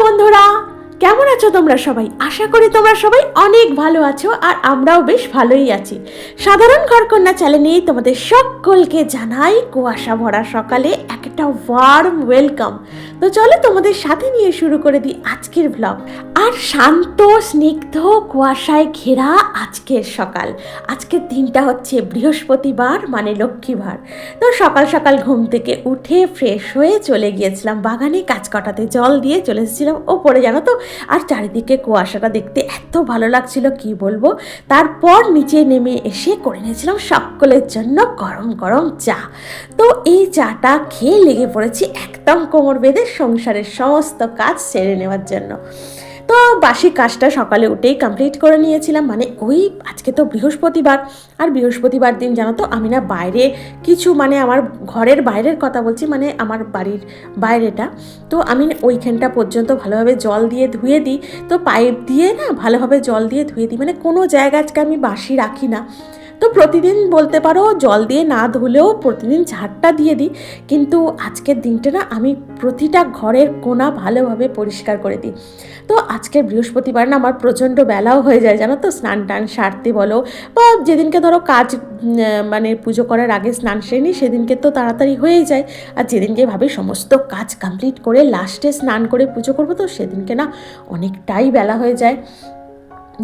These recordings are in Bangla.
বন্ধুরা আছো তোমরা সবাই? আশা করি তোমরা সবাই অনেক ভালো আছো আর আমরাও বেশ ভালোই আছি। সাধারণ ঘরকন্যা চ্যানেলে তোমাদের সকলকে জানাই কুয়াশা ভরা সকালে একটা ওয়ার্ম ওয়েলকাম তো চলো তোমাদের সাথে নিয়ে শুরু করে দিই আজকের ব্লগ আর শান্ত, স্নিগ্ধ, কুয়াশায় ঘেরা আজকের সকাল। আজকের দিনটা হচ্ছে বৃহস্পতিবার মানে লক্ষ্মীবার। তো সকাল সকাল ঘুম থেকে উঠে ফ্রেশ হয়ে চলে গিয়েছিলাম। বাগানে কাজ কাটাতে জল দিয়ে চলে এসেছিলাম। ওপরে জানো তো আর চারিদিকে কুয়াশাটা দেখতে এত ভালো লাগছিল, কি বলব? তারপর নিচে নেমে এসে করে নিয়েছিলাম সকলের জন্য গরম গরম চা। তো এই চাটা খেয়ে লেগে পড়েছি একদম কোমর বেঁধে সংসারের সমস্ত কাজ সেরে নেওয়ার জন্য। তো বাসি কাজটা সকালে উঠেই কমপ্লিট করে নিয়েছিলাম। মানে ওই আজকে তো বৃহস্পতিবার। আর বৃহস্পতিবার দিন জানো তো আমি না বাইরে কিছু মানে আমার ঘরের বাইরের কথা বলছি মানে আমার বাড়ির বাইরেটা। তো আমি ওইখানটা পর্যন্ত ভালোভাবে জল দিয়ে ধুয়ে দিই। তো পাইপ দিয়ে না ভালোভাবে জল দিয়ে ধুয়ে দিই। মানে কোনো জায়গা আজকে আমি বাসি রাখি না। তো প্রতিদিন বলতে পারো জল দিয়ে না ধুলেও প্রতিদিন ঝাড়টা দিয়ে দিই। কিন্তু আজকের দিনটা না আমি প্রতিটা ঘরের কোনা ভালোভাবে পরিষ্কার করে দিই। তো আজকের বৃহস্পতিবার না আমার প্রচণ্ড বেলাও হয়ে যায়, জানো তো? স্নান টান সারতে বলো বা যেদিনকে ধরো কাজ মানে পুজো করার আগে স্নান সেরে সেদিনকে তো তাড়াতাড়ি হয়েই যায়। আর যেদিনকে ভাবি সমস্ত কাজ কমপ্লিট করে লাস্টে স্নান করে পুজো করব, তো সেদিনকে না অনেকটাই বেলা হয়ে যায়।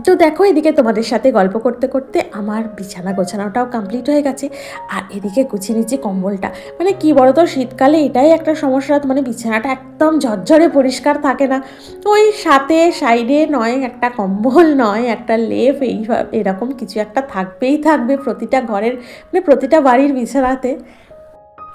তো দেখো, এদিকে তোমাদের সাথে গল্প করতে করতে আমার বিছানা গোছানোটাও কমপ্লিট হয়ে গেছে। আর এদিকে গুছিয়ে নিচ্ছি কম্বলটা। মানে কি বলো তো শীতকালে এটাই একটা সমস্যা মানে বিছানাটা একদম ঝরঝরে পরিষ্কার থাকে না। ওই সাথে সাইডে নয়, একটা কম্বল নয়, একটা লেপ, এই এরকম কিছু একটা থাকবেই থাকবে প্রতিটা ঘরের মানে প্রতিটা বাড়ির বিছানাতে।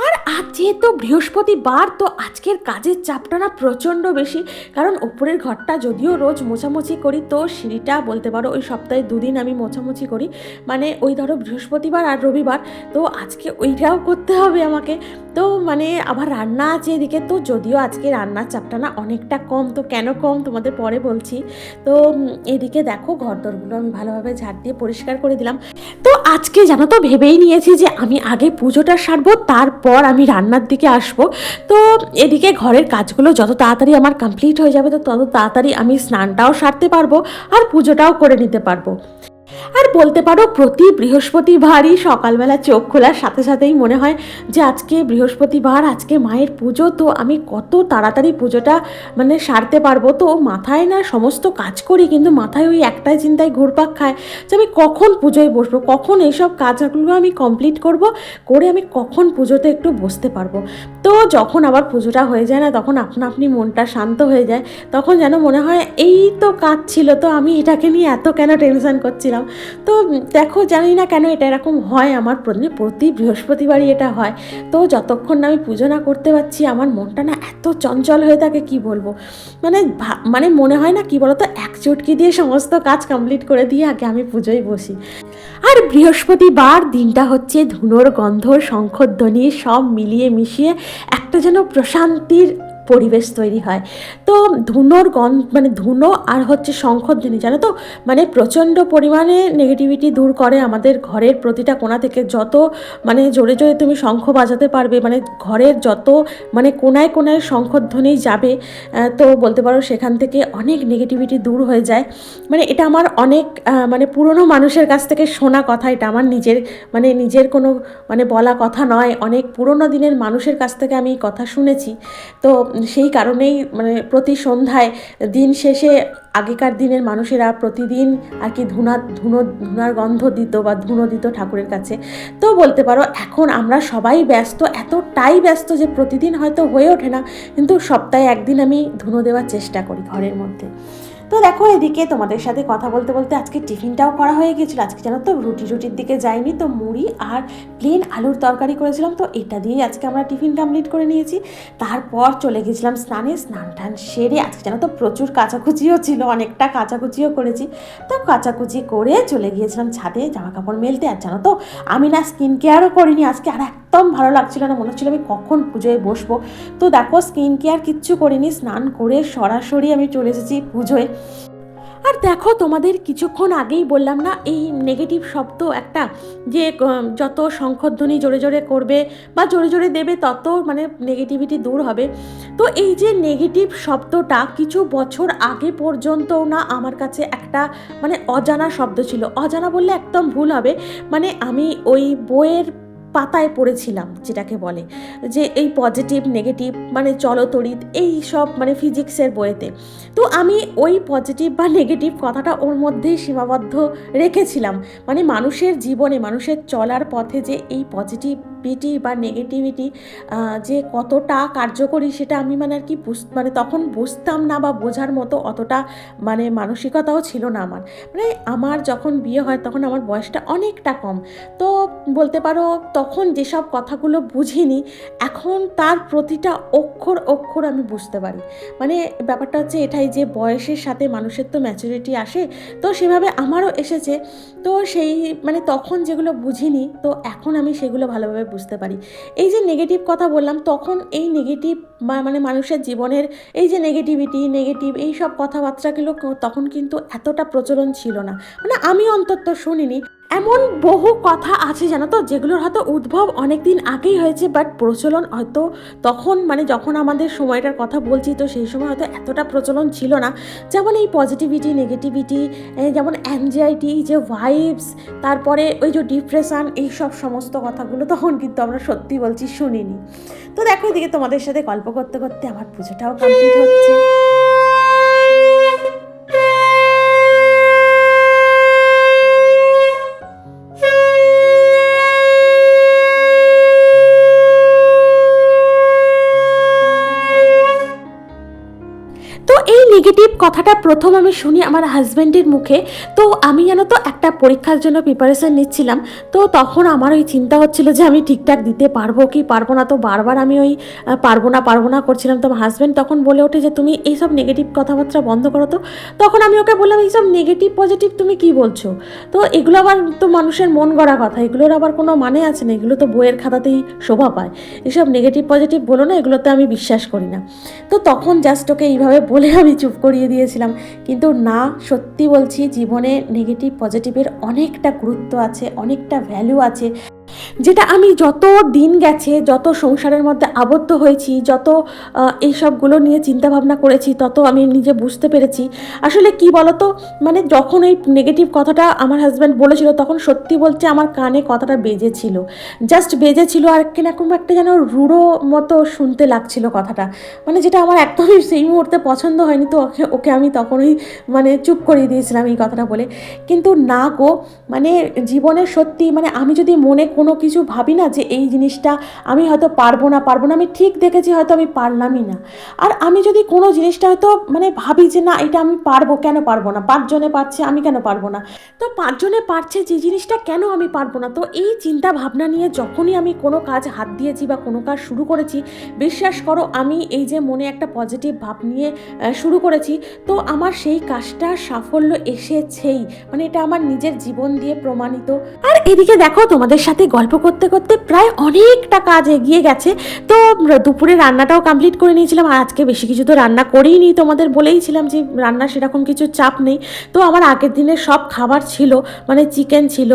আর আজ যেহেতু বৃহস্পতিবার, তো আজকের কাজের চাপটা না প্রচণ্ড বেশি। কারণ ওপরের ঘরটা যদিও রোজ মোছামুছি করি, তো সিঁড়িটা বলতে পারো ওই সপ্তাহে দুদিন আমি মোছামুছি করি। মানে ওই ধরো বৃহস্পতিবার আর রবিবার, তো আজকে ওইটাও করতে হবে আমাকে। তো মানে আবার রান্না আছে এদিকে, তো যদিও আজকে রান্নার চাপটা না অনেকটা কম, তো কেন কম তোমাদের পরে বলছি। তো এদিকে দেখো ঘরদরগুলো আমি ভালোভাবে ঝাড় দিয়ে পরিষ্কার করে দিলাম। তো আজকে জানো তো ভেবেই নিয়েছি যে আমি আগে পুজোটা সারবো, তারপর আমি রান্নার দিকে আসব। তো এদিকে ঘরের কাজগুলো যত তাড়াতাড়ি আমার কমপ্লিট হয়ে যাবে, তো তত তাড়াতাড়ি আমি স্নানটাও সারতে পারব আর পুজোটাও করে নিতে পারব। আর বলতে পারো, প্রতি বৃহস্পতিবারই সকালবেলা চোখ খোলার সাথে সাথেই মনে হয় যে আজকে বৃহস্পতিবার, আজকে মায়ের পুজো। তো আমি কত তাড়াতাড়ি পুজোটা মানে সারতে পারব। তো মাথায় না সমস্ত কাজ করি, কিন্তু মাথায় ওই একটাই চিন্তায় ঘুরপাক খায় যে আমি কখন পুজোয় বসবো, কখন এইসব কাজগুলো আমি কমপ্লিট করব, করে আমি কখন পুজোতে একটু বসতে পারব। তো যখন আবার পুজোটা হয়ে যায় না, তখন আপনা আপনি মনটা শান্ত হয়ে যায়, তখন যেন মনে হয় এই তো কাজ ছিল, তো আমি এটাকে নিয়ে এত কেন টেনশন করছিলাম? তো দেখো জানি না কেন এটা এরকম হয় আমার প্রতি বৃহস্পতিবারই এটা হয়। তো যতক্ষণ না আমি পুজো না করতে পারছি, আমার মনটা না এত চঞ্চল হয়ে থাকে, কি বলব? মানে মানে মনে হয় না, কি বলতো, এক চুটকি দিয়ে সমস্ত কাজ কমপ্লিট করে দিয়ে আগে আমি পুজোয় বসি। আর বৃহস্পতিবার দিনটা হচ্ছে ধুনোর গন্ধ, শঙ্খধ্বনি সব মিলিয়ে মিশিয়ে একটা যেন প্রশান্তির পরিবেশ তৈরি হয়। তো ধুনোর গন্ধ মানে ধুনো আর হচ্ছে শঙ্খধ্বনি জানো তো? মানে প্রচণ্ড পরিমাণে নেগেটিভিটি দূর করে আমাদের ঘরের প্রতিটা কোণা থেকে যত মানে জোরে জোরে তুমি শঙ্খ বাজাতে পারবে মানে ঘরের যত মানে কোনায় কোনায় শঙ্খধ্বনি যাবে তো বলতে পারো সেখান থেকে অনেক নেগেটিভিটি দূর হয়ে যায়। মানে এটা আমার অনেক মানে পুরনো মানুষের কাছ থেকে শোনা কথা, এটা আমার নিজের মানে নিজের কোনো মানে বলা কথা নয়। অনেক পুরনো দিনের মানুষের কাছ থেকে আমি কথা শুনেছি। তো সেই কারণেই মানে প্রতি সন্ধ্যায় দিন শেষে আগেকার দিনের মানুষেরা প্রতিদিন আর কি ধুনা, ধুনো, ধুনার গন্ধ দিত বা ধুনো দিত ঠাকুরের কাছে। তো বলতে পারো, এখন আমরা সবাই ব্যস্ত, এতটাই ব্যস্ত যে প্রতিদিন হয়তো হয়ে ওঠে না, কিন্তু সপ্তাহে একদিন আমি ধুনো দেওয়ার চেষ্টা করি ঘরের মধ্যে। তো দেখো, এদিকে তোমাদের সাথে কথা বলতে বলতে আজকে টিফিনটাও করা হয়ে গেছিল। আজকে জানো তো, রুটি রুটির দিকে যাইনি তো, মুড়ি আর প্লেন আলুর তরকারি করেছিলাম। তো এটা দিয়েই আজকে আমরা টিফিন কমপ্লিট করে নিয়েছি। তারপর চলে গেছিলাম স্নানে, স্নান টান সেরে আজকে জানো তো প্রচুর কাচাকুচিও ছিল, অনেকটা কাচাকুচিও করেছি। তো কাচাকুচি করে চলে গিয়েছিলাম ছাদে জামা কাপড় মেলতে। আর জানো তো, আমি না স্কিন কেয়ারও করিনি আজকে, আর একদম ভালো লাগছিল না, মনে হচ্ছিল আমি কখন পুজোয় বসবো। তো দেখো স্কিন কেয়ার কিচ্ছু করিনি, স্নান করে সরাসরি আমি চলে এসেছি পুজোয়। আর দেখো, তোমাদের কিছুক্ষণ আগেই বললাম না, এই নেগেটিভ শব্দ একটা যে যত শঙ্খধ্বনি জোরে জোরে করবে বা জোরে জোরে দেবে, তত মানে নেগেটিভিটি দূর হবে। তো এই যে নেগেটিভ শব্দটা কিছু বছর আগে পর্যন্তও না আমার কাছে একটা মানে অজানা শব্দ ছিল। অজানা বললে একদম ভুল হবে। মানে আমি ওই বইয়ের পাতায় পড়েছিলাম, যেটাকে বলে, যে এই পজিটিভ নেগেটিভ মানে চলতরিত এই সব মানে ফিজিক্সের বইয়েতে তো আমি ওই পজিটিভ বা নেগেটিভ কথাটা ওর মধ্যেই সীমাবদ্ধ রেখেছিলাম। মানে মানুষের জীবনে, মানুষের চলার পথে যে এই পজিটিভিটি বা নেগেটিভিটি যে কতটা কার্যকরী সেটা আমি মানে আর কি বুঝ- মানে তখন বুঝতাম না বা বোঝার মতো অতটা মানে মানসিকতাও ছিল না আমার। মানে আমার যখন বিয়ে হয় তখন আমার বয়সটা অনেকটা কম। তো বলতে পারো তখন যেসব কথাগুলো বুঝিনি, এখন তার প্রতিটা অক্ষর অক্ষর আমি বুঝতে পারি। মানে ব্যাপারটা হচ্ছে এটাই যে বয়সের সাথে মানুষের তো ম্যাচুরিটি আসে, তো সেভাবে আমারও এসেছে। তো সেই মানে তখন যেগুলো বুঝিনি, তো এখন আমি সেগুলো ভালোভাবে বুঝতে পারি। এই যে নেগেটিভ কথা বললাম, তখন এই নেগেটিভ মানে মানুষের জীবনের এই যে নেগেটিভিটি নেগেটিভ এই সব কথাবার্তাগুলো তখন কিন্তু এতটা প্রচলন ছিল না। মানে আমি অন্তত শুনিনি এমন বহু কথা আছে জানো তো, যেগুলোর হয়তো উদ্ভব অনেক দিন আগেই হয়েছে বাট প্রচলন হয়তো তখন মানে যখন আমাদের সময়টার কথা বলছি, তো সেই সময় হয়তো এতটা প্রচলন ছিল না। যেমন এই পজিটিভিটি নেগেটিভিটি যেমন অ্যাংজাইটি যে ভাইবস তারপরে ওই যে ডিপ্রেশন এই সব সমস্ত কথাগুলো তখন কিন্তু আমরা সত্যি বলছি শুনিনি। তো দেখো এদিকে তোমাদের সাথে গল্প করতে করতে আমার পুজোটাও কমপ্লিট হচ্ছে। কথাটা প্রথম আমি শুনি আমার হাজব্যান্ডের মুখে, তো আমি জানো তো একটা পরীক্ষার জন্য প্রিপারেশন নিচ্ছিলাম, তো তখন আমার ওই চিন্তা হচ্ছিল যে আমি ঠিকঠাক দিতে পারব কি পারব না, তো বারবার আমি ওই পারব না পারব না করছিলাম। তো হাজব্যান্ড তখন বলে ওঠে যে তুমি এইসব নেগেটিভ কথাবার্তা বন্ধ করো তো। তখন আমি ওকে বললাম, এইসব নেগেটিভ পজিটিভ তুমি কি বলছো? তো এগুলো আবার তো মানুষের মন গড়া কথা, এগুলোর আবার কোনো মানে আছে না, এগুলো তো বইয়ের খাতাতেই শোভা পায়। এসব নেগেটিভ পজিটিভ বলো না, এগুলোতে আমি বিশ্বাস করি না। তো তখন জাস্ট ওকে এইভাবে বলে আমি চুপ করিয়ে দিয়েছিলাম। কিন্তু না সত্যি বলছি জীবনে নেগেটিভ পজিটিভের অনেকটা গুরুত্ব আছে অনেকটা ভ্যালু আছে। যেটা আমি যত দিন গেছে যত সংসারের মধ্যে আবদ্ধ হয়েছি যত আহ, এই সবগুলো নিয়ে চিন্তা ভাবনা করেছি তত আমি নিজে বুঝতে পেরেছি। আসলে কি বলতো? মানে যখন এই নেগেটিভ কথাটা আমার হাজব্যান্ড বলেছিল তখন সত্যি বলছে আমার কানে কথাটা বেজেছিল। জাস্ট বেজেছিল আর কীরকম একটা যেন রুড়ো মতো শুনতে লাগছিল কথাটা। মানে যেটা আমার একদমই সেই মুহূর্তে পছন্দ হয়নি তো ওকে ওকে আমি তখনই মানে চুপ করিয়ে দিয়েছিলাম এই কথাটা বলে। কিন্তু না গো মানে জীবনে সত্যি মানে আমি যদি মনে কোনো কিছু ভাবি না যে এই জিনিসটা আমি হয়তো পারব না পারব না। আমি ঠিক দেখেছি হয়তো আমি পারলামই না। আর আমি যদি কোনো জিনিসটা হয়তো মানে ভাবি যে না, এটা আমি পারব, কেন পারব না? পাঁচজনে পারছে, আমি কেন পারব না? তো পাঁচজনে পারছে যে জিনিসটা কেন আমি পারব না? তো এই চিন্তা ভাবনা নিয়ে যখনই আমি কোনো কাজ হাত দিয়েছি বা কোনো কাজ শুরু করেছি, বিশ্বাস করো আমি এই যে মনে একটা পজিটিভ ভাব নিয়ে শুরু করেছি, তো আমার সেই কাজটা সাফল্য এসেছেই। মানে এটা আমার নিজের জীবন দিয়ে প্রমাণিত। আর এদিকে দেখো তোমাদের সাথে গল্প করতে করতে প্রায় অনেকটা কাজ এগিয়ে গেছে। তো দুপুরে রান্নাটাও কমপ্লিট করে নিয়েছিলাম। আর আজকে বেশি কিছু তো রান্না করেই নি তোমাদের বলেইছিলাম যে রান্না সেরকম কিছু চাপ নেই। তো আমার আগের দিনের সব খাবার ছিল মানে চিকেন ছিল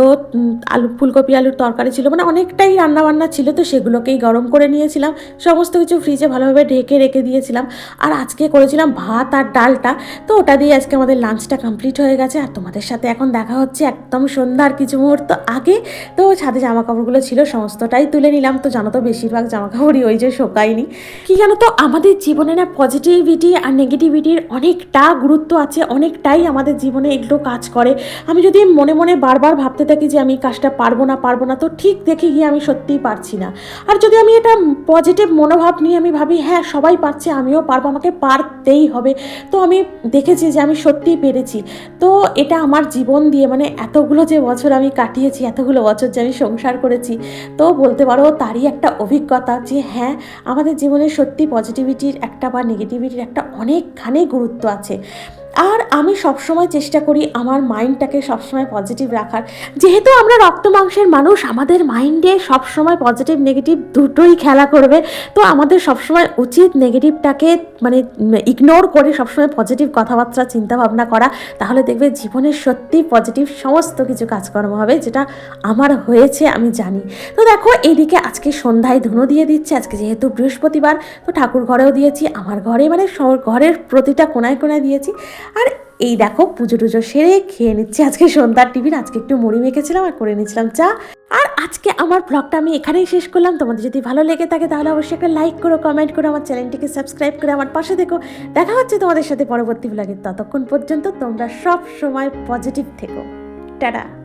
আলু, ফুলকপি, আলুর তরকারি ছিল মানে অনেকটাই রান্না বান্না ছিল, তো সেগুলোকেই গরম করে নিয়েছিলাম। সমস্ত কিছু ফ্রিজে ভালোভাবে ঢেকে রেখে দিয়েছিলাম। আর আজকে করেছিলাম ভাত আর ডালটা। তো ওটা দিয়ে আজকে আমাদের লাঞ্চটা কমপ্লিট হয়ে গেছে। আর তোমাদের সাথে এখন দেখা হচ্ছে একদম সন্ধ্যার কিছু মুহূর্ত আগে। তো ছাদে জামা কাপড়গুলো ছিল সমস্তটাই তুলে নিলাম। তো জানো তো বেশিরভাগ জামা কাপড়ই ওই যে শোকায়নি। কি জানো তো, আমাদের জীবনে না পজিটিভিটি আর নেগেটিভিটির অনেকটা গুরুত্ব আছে, অনেকটাই আমাদের জীবনে এগুলো কাজ করে। আমি যদি মনে মনে বারবার ভাবতে থাকি যে আমি কাজটা পারব না পারব না, তো ঠিক দেখে গিয়ে আমি সত্যিই পারছি না। আর যদি আমি এটা পজিটিভ মনোভাব নিয়ে আমি ভাবি হ্যাঁ সবাই পারছে, আমিও পারব, আমাকে পারতেই হবে। তো আমি দেখেছি যে আমি সত্যিই পেরেছি। তো এটা আমার জীবন দিয়ে মানে এতগুলো যে বছর আমি কাটিয়েছি, এতগুলো বছর যে আমি সংসার করেছি তো বলতে পারো তারই একটা অভিজ্ঞতা যে হ্যাঁ আমাদের জীবনে সত্যি পজিটিভিটির একটা বা নেগেটিভিটির একটা অনেকখানি গুরুত্ব আছে। আর আমি সবসময় চেষ্টা করি আমার মাইন্ডটাকে সবসময় পজিটিভ রাখার। যেহেতু আমরা রক্ত মাংসের মানুষ, আমাদের মাইন্ডে সবসময় পজিটিভ নেগেটিভ দুটোই খেলা করবে। তো আমাদের সবসময় উচিত নেগেটিভটাকে মানে ইগনোর করে সবসময় পজিটিভ কথাবার্তা চিন্তা ভাবনা করা। তাহলে দেখবে জীবনে সত্যি পজিটিভ সমস্ত কিছু কাজকর্ম হবে, যেটা আমার হয়েছে, আমি জানি। তো দেখো, এদিকে আজকে সন্ধ্যায় ধুনো দিয়ে দিচ্ছে, আজকে যেহেতু বৃহস্পতিবার, তো ঠাকুর ঘরেও দিয়েছি, আমার ঘরে মানে ঘরের প্রতিটা কোনায় কোনায় দিয়েছি। আর এই দেখো পুজো টুজো সেরে খেয়ে নিচ্ছি। আজকে সন্ধ্যার টিফিন আজকে একটু মুড়ি মেখেছিলাম আর করে নিয়েছিলাম চা। আর আজকে আমার ব্লগটা আমি এখানেই শেষ করলাম। তোমাদের যদি ভালো লেগে থাকে তাহলে অবশ্যই একটা লাইক করো কমেন্ট করো, আমার চ্যানেলটিকে সাবস্ক্রাইব করে আমার পাশে দেখো দেখা হচ্ছে তোমাদের সাথে পরবর্তী ব্লগে ততক্ষণ পর্যন্ত তোমরা সব সময় পজিটিভ থেকো। টাটা।